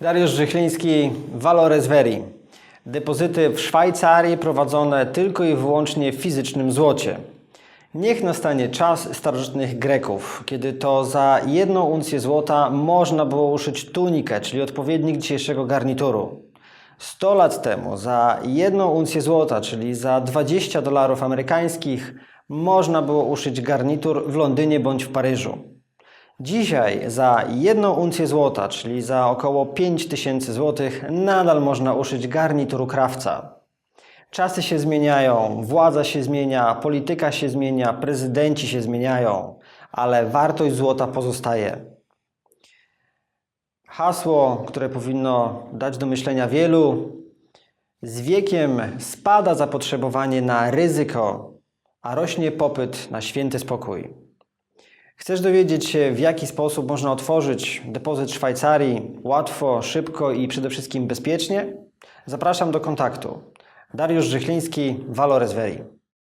Dariusz Żychliński, Valores Veri. Depozyty w Szwajcarii prowadzone tylko i wyłącznie w fizycznym złocie. Niech nastanie czas starożytnych Greków, kiedy to za jedną uncję złota można było uszyć tunikę, czyli odpowiednik dzisiejszego garnituru. 100 lat temu za jedną uncję złota, czyli za 20 dolarów amerykańskich, można było uszyć garnitur w Londynie bądź w Paryżu. Dzisiaj za jedną uncję złota, czyli za około 5000 złotych, nadal można uszyć garnituru krawca. Czasy się zmieniają, władza się zmienia, polityka się zmienia, prezydenci się zmieniają, ale wartość złota pozostaje. Hasło, które powinno dać do myślenia wielu: z wiekiem spada zapotrzebowanie na ryzyko, a rośnie popyt na święty spokój. Chcesz dowiedzieć się, w jaki sposób można otworzyć depozyt w Szwajcarii łatwo, szybko i przede wszystkim bezpiecznie? Zapraszam do kontaktu. Dariusz Żychliński, Valores Veri.